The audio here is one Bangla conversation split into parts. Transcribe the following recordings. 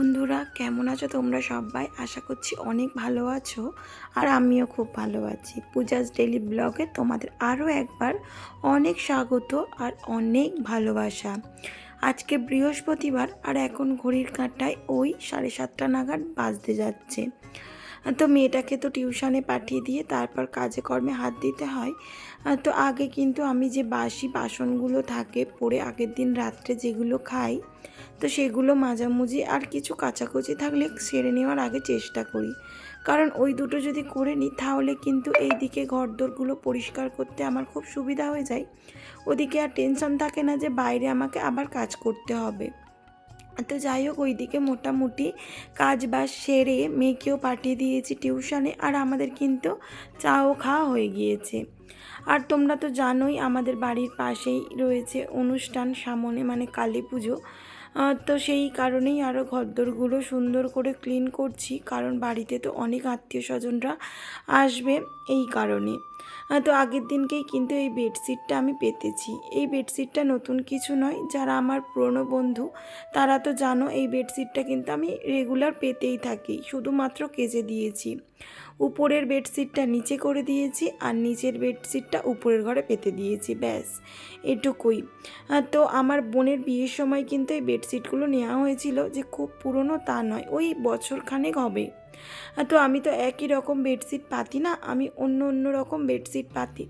বন্ধুরা, কেমন আছো তোমরা সবাই? আশা করছি অনেক ভালো আছো আর আমিও খুব ভালো আছি। পূজাস ডেলি ব্লগে তোমাদের আরও একবার অনেক স্বাগত আর অনেক ভালোবাসা। আজকে বৃহস্পতিবার আর এখন ঘড়ির কাঁটায় ওই সাড়ে সাতটা নাগাদ বাজতে যাচ্ছে। তো মেয়েটাকে তো টিউশনে পাঠিয়ে দিয়ে তারপর কাজে কর্মে হাত দিতে হয়। তো আগে কিন্তু আমি যে বাসি বাসনগুলো থাকে পরে আগের দিন রাত্রে যেগুলো খাই তো সেগুলো মাঝামুঝি আর কিছু কাচাকুচি থাকলে সেরে নেওয়ার আগে চেষ্টা করি। কারণ ওই দুটো যদি করে নিই, তাহলে কিন্তু এই দিকে ঘরদোরগুলো পরিষ্কার করতে আমার খুব সুবিধা হয়ে যায়। ওদিকে আর টেনশন থাকে না যে বাইরে আমাকে আবার কাজ করতে হবে। তো যাই হোক, ওইদিকে মোটামুটি কাজ বাজ সেরে মেয়েকেও পাঠিয়ে দিয়েছি টিউশনে আর আমাদের কিন্তু চাও খাওয়া হয়ে গিয়েছে। আর তোমরা তো জানোই আমাদের বাড়ির পাশেই রয়েছে অনুষ্ঠান সামনে মানে কালী পুজো। তো সেই কারণেই আরও ঘরদোরগুলো সুন্দর করে ক্লিন করছি। কারণ বাড়িতে তো অনেক আত্মীয় স্বজনরা আসবে এই কারণে। তো আগের দিনকেই কিন্তু এই বেডশিটটা আমি পেতেছি। এই বেডশিটটা নতুন কিছু নয়, যারা আমার পুরনো বন্ধু, তারা তো জানো এই বেডশিটটা কিন্তু আমি রেগুলার পেতেই থাকি, শুধুমাত্র কেজে দিয়েছি। উপরের বেডশিটটা নিচে করে দিয়েছি আর নিচের বেডশিটটা উপরের ঘরে পেতে দিয়েছি, ব্যাস। এটুকুই। তো আমার বোনের বিয়ের সময় কিন্তু এই বেডশিটগুলো নেওয়া হয়েছিল যে খুব পুরনো তা নয়, ওই বছর খানেক হবে তো আমি তো একই রকম বেডশিট পাতি না, আমি অন্য অন্য রকম বেডশিট পাতি।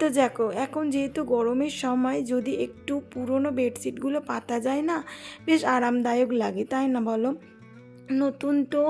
তো দেখো, এখন যেহেতু গরমের সময় যদি একটু পুরনো বেডশিটগুলো পাতা যায় না, বেশ আরামদায়ক লাগে, তাই না বলো? নতুন তো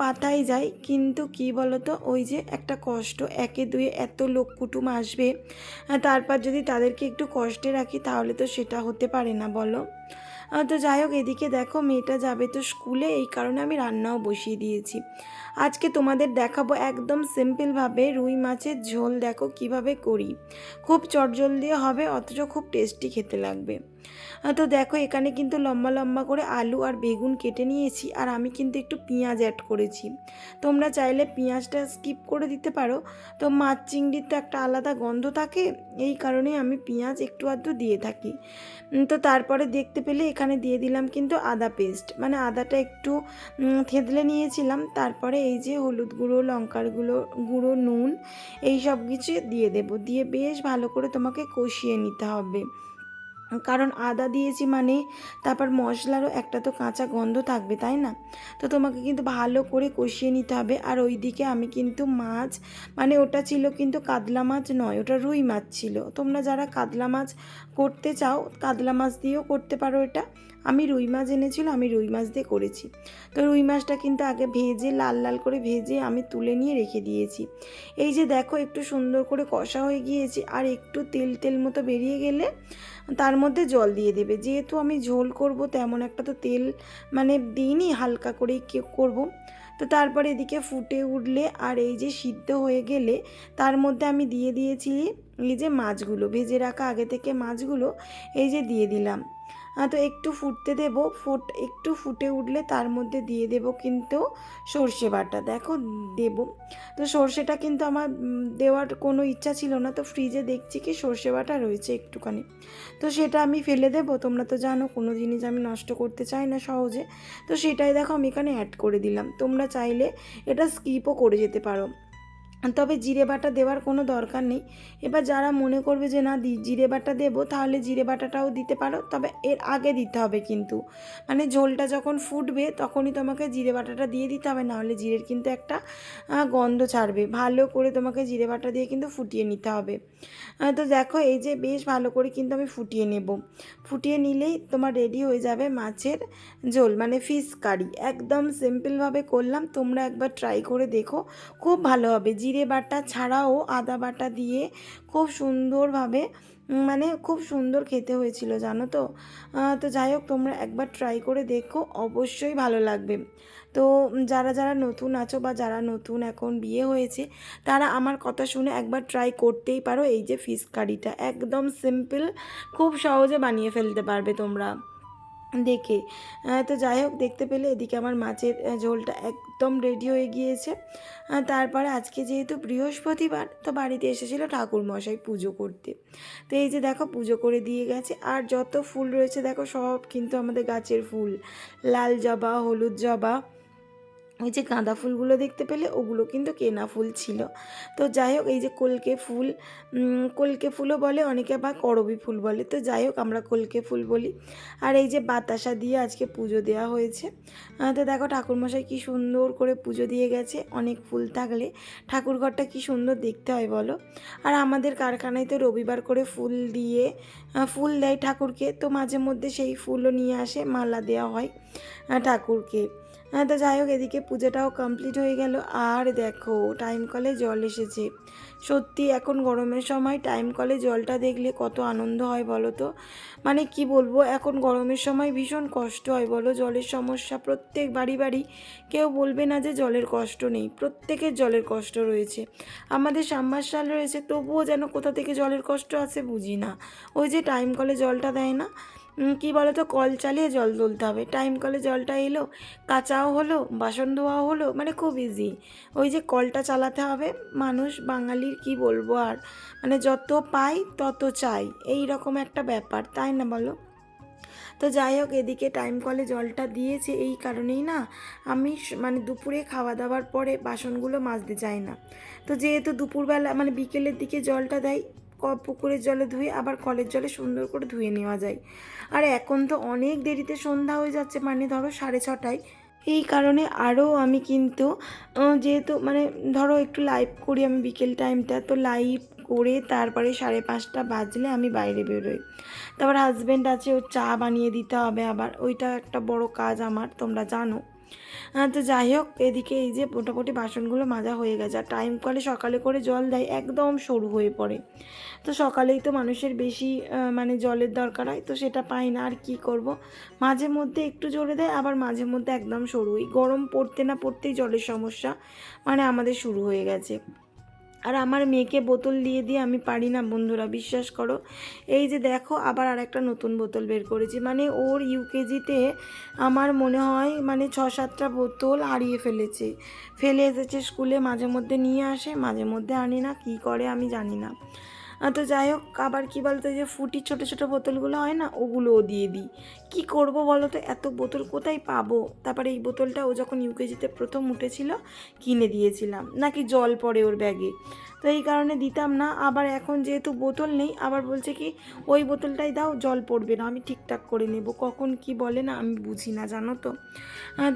পাতাই যায়। কিন্তু কি বলতো, ওই যে একটা কষ্ট, একে দুয়ে এত লোক কুটুম আসবে তারপর যদি তাদেরকে একটু কষ্টে রাখি, তাহলে তো সেটা হতে পারে না, বলো। তো যাই হোক, এদিকে দেখো, মেয়েটা যাবে তো স্কুলে, এই কারণে আমি রান্নাও বসিয়ে দিয়েছি। আজকে তোমাদের দেখাবো একদম সিম্পলভাবে রুই মাছের ঝোল, দেখো কীভাবে করি। খুব চটজলদি হবে, অথচ খুব টেস্টি খেতে লাগবে। তো দেখো, এখানে কিন্তু লম্বা লম্বা করে আলু আর বেগুন কেটে নিয়েছি, আর আমি কিন্তু একটু পেঁয়াজ অ্যাড করেছি। তোমরা চাইলে পেঁয়াজটা স্কিপ করে দিতে পারো। তো মাছ চিংড়ির তো একটা আলাদা গন্ধ থাকে, এই কারণে আমি পেঁয়াজ একটু আধটু দিয়ে থাকি। তো তারপরে দেখতে পেলে এখানে দিয়ে দিলাম কিন্তু আদা পেস্ট মানে আদাটা একটু থেঁতলে নিয়েছিলাম। তারপরে এই যে হলুদ গুঁড়ো, লঙ্কার গুঁড়ো গুঁড়ো, নুন, এই সব কিছু দিয়ে দেবো। দিয়ে বেশ ভালো করে তোমাকে কষিয়ে নিতে হবে। কারণ আদা দিয়েছি মানে তারপর মশলারও একটা তো কাঁচা গন্ধ থাকবে, তাই না? তো তোমাকে কিন্তু ভালো করে কষিয়ে নিতে হবে। আর ওইদিকে আমি কিন্তু মাছ মানে ওটা ছিল কিন্তু কাতলা মাছ নয়, ওটা রুই মাছ ছিল। তোমরা যারা কাতলা মাছ করতে চাও, কাতলা মাছ দিয়েও করতে পারো এটা। আমি রুই মাছ এনেছিল, আমি রুই মাছ দিয়ে করেছি। তো রুই মাছটা কিন্তু আগে ভেজে, লাল লাল করে ভেজে আমি তুলে নিয়ে রেখে দিয়েছি। এই যে দেখো, একটু সুন্দর করে কষা হয়ে গিয়েছে। আর একটু তেল তেল মতো বেরিয়ে গেলে তার মধ্যে জল দিয়ে দেবে। যেহেতু আমি ঝোল করব, তেমন একটা তো তেল মানে দিইনি, হালকা করেই করব। তো তারপর এদিকে ফুটে উঠলে আর এই যে সিদ্ধ হয়ে গেলে তার মধ্যে আমি দিয়ে দিয়েছি এই যে মাছগুলো, ভেজে রাখা আগে থেকে মাছগুলো, এই যে দিয়ে দিলাম। তো একটু ফুটতে দেব। ফুট, একটু ফুটে উঠলে তার মধ্যে দিয়ে দেব কিন্তু সর্ষে বাটা। দেখো, দেব। তো সর্ষেটা কিন্তু আমার দেওয়ার কোনো ইচ্ছা ছিল না। তো ফ্রিজে দেখছি কি সর্ষে বাটা রয়েছে একটুখানি। তো সেটা আমি ফেলে দেবো। তোমরা তো জানো, কোনো জিনিস আমি নষ্ট করতে চাই না সহজে। তো সেটাই দেখো, আমি এখানে অ্যাড করে দিলাম। তোমরা চাইলে এটা স্কিপও করে যেতে পারো। তবে জিরে বাটা দেওয়ার কোনো দরকার নেই। এবার যারা মনে করবে যে, না, দি- জিরে বাটা দেবো, তাহলে জিরে বাটাটাও দিতে পারো। তবে এর আগে দিতে হবে কিন্তু। মানে ঝোলটা যখন ফুটবে, তখনই তোমাকে জিরে বাটাটা দিয়ে দিতে হবে। নাহলে জিরের কিন্তু একটা গন্ধ ছাড়বে। ভালো করে তোমাকে জিরে বাটা দিয়ে কিন্তু ফুটিয়ে নিতে হবে। তো দেখো, এই যে বেশ ভালো করে কিন্তু আমি ফুটিয়ে নেব। ফুটিয়ে নিলেই তোমার রেডি হয়ে যাবে মাছের ঝোল মানে ফিশ কারি একদম সিম্পলভাবে করলাম, তোমরা একবার ট্রাই করে দেখো, খুব ভালো হবে। জিরে বাটা ছাড়াও আদা বাটা দিয়ে খুব সুন্দরভাবে মানে খুব সুন্দর খেতে হয়েছিল, জানো তো? তো যাই হোক, তোমরা একবার ট্রাই করে দেখো, অবশ্যই ভালো লাগবে। তো যারা যারা নতুন আছো বা যারা নতুন এখন বিয়ে হয়েছে, তারা আমার কথা শুনে একবার ট্রাই করতেই পারো। এই যে ফিশ কারিটা একদম সিম্পল খুব সহজে বানিয়ে ফেলতে পারবে তোমরা। দেখে তো যাই হোক, দেখতে পেলে এদিকে আমার মাছের ঝোলটা একদম রেডি হয়ে গিয়েছে। তারপরে আজকে যেহেতু বৃহস্পতিবার, তো বাড়িতে এসেছিল ঠাকুর মশাই পুজো করতে। তো এই যে দেখো, পুজো করে দিয়ে গেছে। আর যত ফুল রয়েছে, দেখো সব কিন্তু আমাদের গাছের ফুল। লাল জবা, হলুদ জবা ওই যে গাঁদা ফুলগুলো দেখতে পেলে, ওগুলো কিন্তু কেনা ফুল ছিল। তো যাই হোক, এই যে কলকে ফুল কলকে ফুলও বলে, অনেকে আবার করবি ফুল বলে। তো যাই হোক, আমরা কলকে ফুল বলি। আর এই যে বাতাসা দিয়ে আজকে পুজো দেওয়া হয়েছে। তো দেখো, ঠাকুরমশাই কি সুন্দর করে পুজো দিয়ে গেছে। অনেক ফুল থাকলে ঠাকুরঘরটা কি সুন্দর দেখতে হয় বলো? আর আমাদের কারখানায় তো রবিবার করে ফুল দিয়ে ফুল দেয় ঠাকুরকে। তো মাঝে মধ্যে সেই ফুলও নিয়ে আসে, মালা দেওয়া হয় ঠাকুরকে। হ্যাঁ তো যাই হোক, এদিকে পুজোটাও কমপ্লিট হয়ে গেল। আর দেখো টাইম কলে জল এসেছে। সত্যি, এখন গরমের সময় টাইম কলে জলটা দেখলে কত আনন্দ হয় বলো তো? মানে কি বলব, এখন গরমের সময় ভীষণ কষ্ট হয় বলো। জলের সমস্যা প্রত্যেক বাড়ি বাড়ি। কেউ বলবে না যে জলের কষ্ট নেই, প্রত্যেকের জলের কষ্ট রয়েছে। আমাদের সাবমার্শাল রয়েছে, তবুও যেন কোথা থেকে জলের কষ্ট আছে বুঝি না। ওই যে টাইম কলে জলটা দেয় না? কি বলো তো কল চালিয়ে জল তুলতে হবে। টাইম কলে জলটা এলো, কাচাও হলো, বাসন ধোয়াও হলো মানে খুব ইজি ওই যে কলটা চালাতে হবে, মানুষ বাঙালির কি বলব আর? মানে যত পাই তত চাই, এই রকম একটা ব্যাপার, তাই না বলো? তো যাই হোক, এদিকে টাইম কলে জলটা দিয়েছে, এই কারণেই না আমি মানে দুপুরে খাওয়া দাওয়ার পরে বাসনগুলো মাজতে যাই না। তো যেহেতু দুপুরবেলা মানে বিকেলের দিকে জলটা দেয় পুকুরের জলে ধুয়ে আবার কলের জলে সুন্দর করে ধুয়ে নেওয়া যায়। আর এখন তো অনেক দেরিতে সন্ধ্যা হয়ে যাচ্ছে মানে ধরো সাড়ে ছটায়। এই কারণে আরও আমি কিন্তু যেহেতু মানে ধরো একটু লাইভ করি আমি বিকেল টাইমটা তো লাইভ করে তারপরে সাড়ে পাঁচটা বাজলে আমি বাইরে বেরোই। তারপর হাজব্যান্ড আছে, ওর চা বানিয়ে দিতে হবে আবার, ওইটা একটা বড় কাজ আমার, তোমরা জানো। তো যাই হোক, এদিকে এই যে মোটামুটি বাসনগুলো মাজা হয়ে গেছে। আর টাইম কলে সকালে করে জল দেয়, একদম সরু হয়ে পড়ে। তো সকালেই তো মানুষের বেশি মানে জলের দরকার হয়, তো সেটা পাই না, আর কি করব? মাঝে মধ্যে একটু জোরে দেয়, আবার মাঝে মধ্যে একদম সরু। গরম পড়তে না পড়তেই জলের সমস্যা মানে আমাদের শুরু হয়ে গেছে। আর আমার মেয়েকে বোতল দিয়ে দিয়ে আমি পারি না, বন্ধুরা, বিশ্বাস করো। এই যে দেখো, আবার আর একটা নতুন বোতল বের করেছি। মানে ওর ইউকেজিতে আমার মনে হয় মানে ছ সাতটা বোতল হারিয়ে ফেলেছে। ফেলে এসেছে স্কুলে, মাঝে মধ্যে নিয়ে আসে, মাঝে মধ্যে আনি না, কী করে আমি জানি না। তো যাই হোক, আবার কী বলতো যে ফুটি ছোট ছোট বোতলগুলো হয় না, ওগুলোও দিয়ে দিই। কি করব বলো তো? এত বোতল কোথায় পাবো? তারপরে এই বোতলটা ও যখন ইউকেজিতে প্রথম উঠেছিল, কিনে দিয়েছিলাম। নাকি জল পড়ে ওর ব্যাগে। তো এই কারণে দিতাম না। আবার এখন যেহেতু বোতল নেই, আবার বলছে কি, ওই বোতলটাই দাও, জল পড়বে না, আমি ঠিকঠাক করে নেব। কখন কি বলে না, আমি বুঝি না, জানো তো?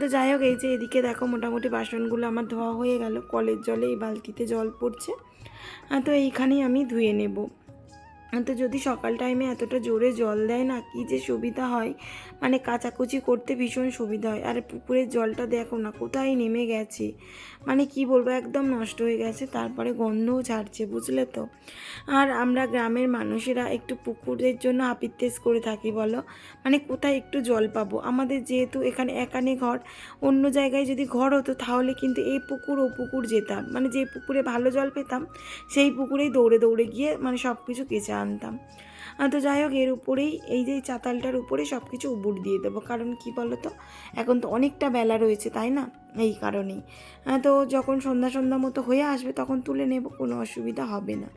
তো যাই হোক, এই যে এদিকে দেখো, মোটামুটি বাসনগুলো আমার ধোয়া হয়ে গেল। কলের জলে এই বালতিতে জল পড়ছে। তো এইখানেই আমি ধুয়ে নেব। তো যদি সকাল টাইমে এতটা জোরে জল দেয় না, কি যে সুবিধা হয়? মানে কাচাকুচি করতে ভীষণ সুবিধা হয়। আর পুকুরের জলটা দেখো না, কোথায় নেমে গেছে? মানে কি বলব, একদম নষ্ট হয়ে গেছে, তারপরে গন্ধও ছাড়ছে, বুঝলে তো? আর আমরা গ্রামের মানুষেরা একটু পুকুরের জন্য হাপিত্তেস করে থাকি, বলো? মানে কোথায় একটু জল পাবো? আমাদের যেহেতু এখানে একানে ঘর, অন্য জায়গায় যদি ঘর হতো, তাহলে কিন্তু এই পুকুর ও পুকুর যেতাম। মানে যে পুকুরে ভালো জল পেতাম, সেই পুকুরেই দৌড়ে দৌড়ে গিয়ে মানে সব কিছু কেচে আনতাম। তো যাই হোক, এর উপরেই, এই যে চাতালটার উপরে সব কিছু উবুর দিয়ে দেবো। কারণ কি বলো তো এখন তো অনেকটা বেলা রয়েছে, তাই না? এই কারণেই। তো যখন সন্ধ্যা সন্ধ্যা মতো হয়ে আসবে, তখন তুলে নেব, কোনো অসুবিধা হবে না।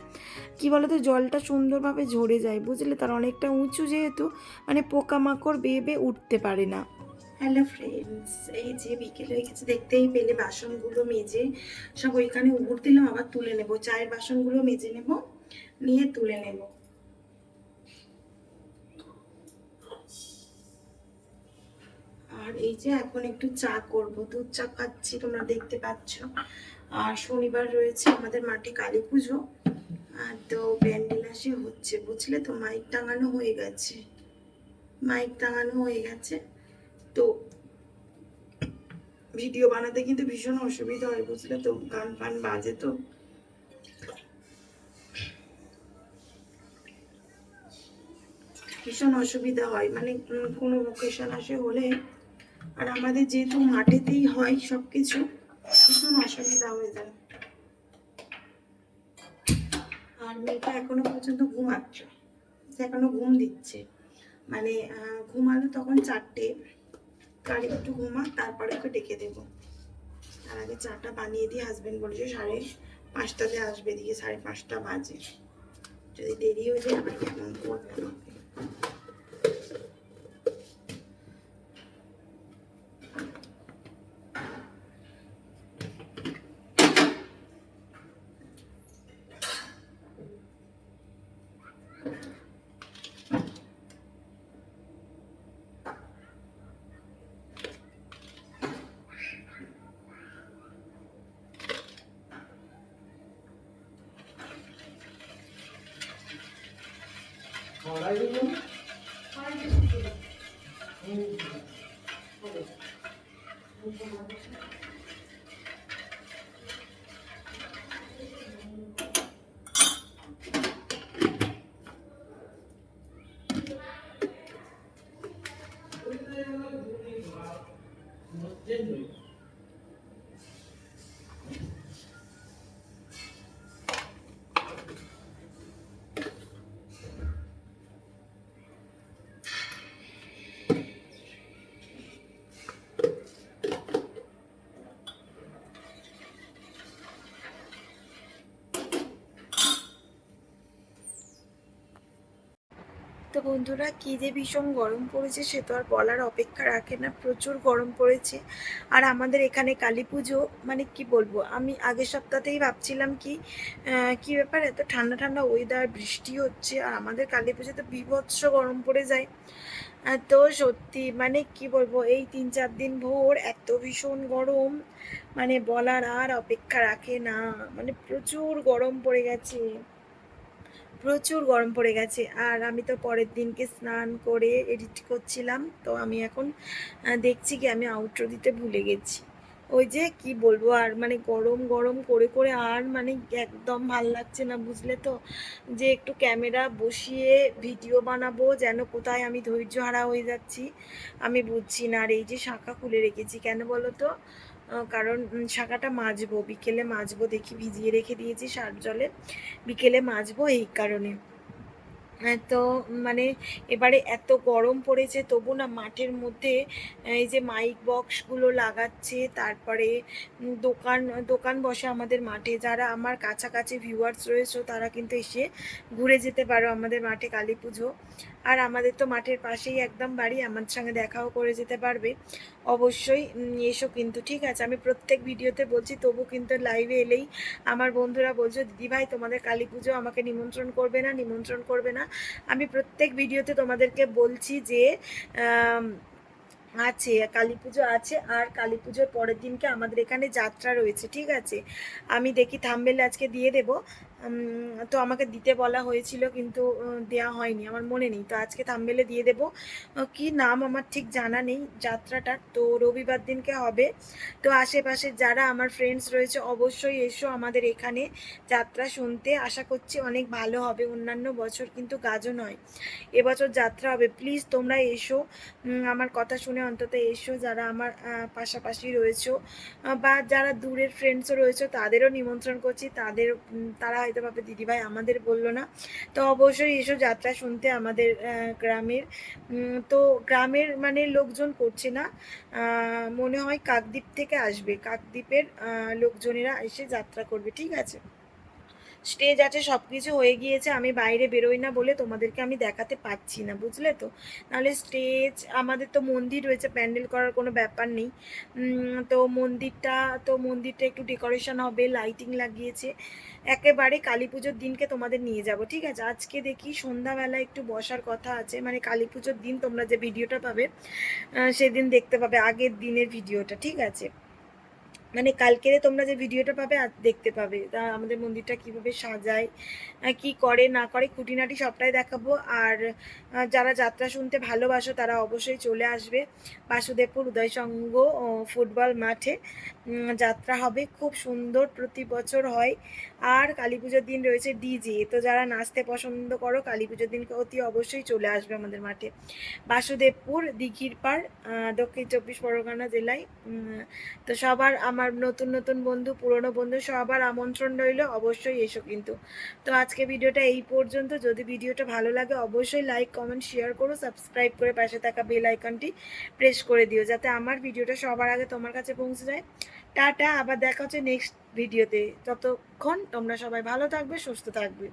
কি বলো তো জলটা সুন্দরভাবে ঝরে যায়, বুঝলে? তার অনেকটা উঁচু যেহেতু মানে পোকামাকড় বেয়ে বেয়ে উঠতে পারে না। হ্যালো ফ্রেন্ডস এই যে বিকেল হয়ে গেছে, দেখতেই পেলে বাসনগুলো মেজে সব ওইখানে উবুর দিলাম, আবার তুলে নেব। চায়ের বাসনগুলো মেজে নেব, নিয়ে তুলে নেব। আর এই যে এখন একটু চা করব, দুধ চা খাচ্ছি, তোমরা দেখতে পাচ্ছ। আর শনিবার রয়েছে আমাদের মাঠে কালী পুজো, আর তো প্যান্ডেল আসে হচ্ছে, বুঝলে তো? মাইক টাঙানো হয়ে গেছে। মাইক টাঙানো হয়ে গেছে। তো ভিডিও বানাতে কিন্তু ভীষণ অসুবিধা হয়, বুঝলে তো? গান ফান বাজে তো। ভীষণ অসুবিধা হয়। মানে কোনো ওকেশন আসে হলে আর আমাদের যেহেতু মাঠেতেই হয় সব কিছু ভীষণ অসুবিধা হয়ে যায়। আর মেয়েটা এখনও পর্যন্ত ঘুমাচ্ছে এখনও ঘুম দিচ্ছে। মানে ঘুমালো তখন চারটে গাড়ি একটু ঘুমা তারপরে ওকে ডেকে দেবো। তার আগে চাটা বানিয়ে দিয়ে হাজবেন্ড বলেছে সাড়ে পাঁচটাতে আসবে দিকে সাড়ে পাঁচটা বাজে। যদি দেরি হয়ে যায়, আবার কেমন করবে আমাকে? বন্ধুরা, কী যে ভীষণ গরম পড়েছে সে তো আর বলার অপেক্ষা রাখে না। প্রচুর গরম পড়েছে। আর আমাদের এখানে কালী পুজো মানে কি বলব, আমি আগের সপ্তাহতেই ভাবছিলাম কি কি ব্যাপার, এত ঠান্ডা ঠান্ডা ওয়েদার বৃষ্টি হচ্ছে, আর আমাদের কালী পুজো তো বিভৎস গরম পড়ে যায়। তো সত্যি মানে কি বলব, এই তিন চার দিন ভোর এত ভীষণ গরম মানে বলার আর অপেক্ষা রাখে না মানে প্রচুর গরম পড়ে গেছে। প্রচুর গরম পড়ে গেছে। আর আমি তো পরের দিনকে স্নান করে এডিট করছিলাম, তো আমি এখন দেখছি কি আমি আউটরো দিতে ভুলে গেছি। ওই যে কি বলব আর মানে গরম গরম করে করে আর মানে একদম ভালো লাগছে না, বুঝলে তো? যে একটু ক্যামেরা বসিয়ে ভিডিও বানাবো যেন কোথায় আমি ধৈর্য হারা হয়ে যাচ্ছি, আমি বুঝছি না। আর এই যে শাখা খুলে রেখেছি, কেন বলো তো? কারণ শাঁখাটা মাজবো, বিকেলে মাজবো, দেখি ভিজিয়ে রেখে দিয়েছি সার জলে, বিকেলে মাজবো এই কারণে। তো মানে এবারে এত গরম পড়েছে, তবু না মাঠের মধ্যে এই যে মাইক বক্সগুলো লাগাচ্ছে, তারপরে দোকান দোকান বসে আমাদের মাঠে, যারা আমার কাছাকাছি ভিউয়ার্স রয়েছে, তারা কিন্তু এসে ঘুরে যেতে পারো আমাদের মাঠে কালী পুজো। আর আমাদের তো মাঠের পাশেই একদম বাড়ি, আমার সঙ্গে দেখাও করে যেতে পারবে। অবশ্যই এসো কিন্তু, ঠিক আছে? আমি প্রত্যেক ভিডিওতে বলছি, তবু কিন্তু লাইভে এলেই আমার বন্ধুরা বলছো দিদিভাই তোমাদের কালী পুজো আমাকে নিমন্ত্রণ করবে না, নিমন্ত্রণ করবে না। আমি প্রত্যেক ভিডিওতে তোমাদেরকে বলছি যে আছে, কালী পুজো আছে, আর কালী পুজোর পরের দিনকে আমাদের এখানে যাত্রা রয়েছে, ঠিক আছে? আমি দেখি থাম্বেল আজকে দিয়ে দেব। তো আমাকে দিতে বলা হয়েছিল, কিন্তু দেয়া হয়নি। আমার মনে নেই। তো আজকে থাম্বেলে দিয়ে দেব। কি নাম আমার ঠিক জানা নেই, যাত্রাটার। তো রবিবার দিনকে হবে। তো আশেপাশে যারা আমার ফ্রেন্ডস রয়েছে, অবশ্যই এসো আমাদের এখানে যাত্রা শুনতে। আশা করছি অনেক ভালো হবে। অন্যান্য বছর কিন্তু গাজও নয়। এবছর যাত্রা হবে। প্লিজ তোমরা এসো। আমার কথা শুনে অন্তত এসো যারা আমার পাশাপাশি রয়েছো। বা যারা দূরের ফ্রেন্ডসও রয়েছে, তাদেরও নিমন্ত্রণ করছি। তাদের তারা হয়তো ভাবে দিদিভাই আমাদের বলল না। তো অবশ্যই এসো যাত্রা শুনতে আমাদের গ্রামের। তো গ্রামের মানে লোকজন করছে না। মনে হয় কাকদ্বীপ থেকে আসবে। কাকদ্বীপের লোকজনেরা এসে যাত্রা করবে, ঠিক আছে? স্টেজ আছে সব কিছু হয়ে গিয়েছে, আমি বাইরে বেরোই না বলে তোমাদেরকে আমি দেখাতে পাচ্ছি না, বুঝলে তো? নাহলে স্টেজ আমাদের তো মন্দির রয়েছে, প্যান্ডেল করার কোনো ব্যাপার নেই। তো মন্দিরটা তো মন্দিরটা একটু ডেকোরেশন হবে লাইটিং লাগিয়েছে। একেবারে কালী পুজোর দিনকে তোমাদের নিয়ে যাব, ঠিক আছে? আজকে দেখি সন্ধ্যাবেলা একটু বসার কথা আছে মানে কালী পুজোর দিন তোমরা যে ভিডিওটা পাবে সেদিন দেখতে পাবে, আগের দিনের ভিডিওটা ঠিক আছে? মানে কালকেরে তোমরা যে ভিডিওটা পাবে আর দেখতে পাবে। তা আমাদের মন্দিরটা কীভাবে সাজায় কি করে, না করে, খুঁটিনাটি সবটাই দেখাবো। আর যারা যাত্রা শুনতে ভালোবাসো, তারা অবশ্যই চলে আসবে বাসুদেবপুর উদয়সঙ্গ ফুটবল মাঠে। যাত্রা হবে। খুব সুন্দর, প্রতি বছর হয়। আর কালী পুজোর দিন রয়েছে ডিজে তো যারা নাচতে পছন্দ করো, কালী পুজোর দিন অতি অবশ্যই চলে আসবে আমাদের মাঠে। বাসুদেবপুর, দিঘির পাড় দক্ষিণ চব্বিশ পরগনা জেলায় তো সবার আমার নতুন নতুন বন্ধু, পুরনো বন্ধু, সবার আমন্ত্রণ রইল, অবশ্যই এসো কিন্তু। তো আজকে ভিডিওটা এই পর্যন্ত। যদি ভিডিওটা ভালো লাগে, অবশ্যই লাইক কমেন্ট শেয়ার করো সাবস্ক্রাইব করে পাশে থাকা বেল আইকনটি প্রেস করে দিও, যাতে আমার ভিডিওটা সবার আগে তোমার কাছে পৌঁছে যায়। টাটা আবার দেখা হচ্ছে নেক্সট ভিডিওতে ততক্ষণ তোমরা সবাই ভালো থাকবে সুস্থ থাকবে।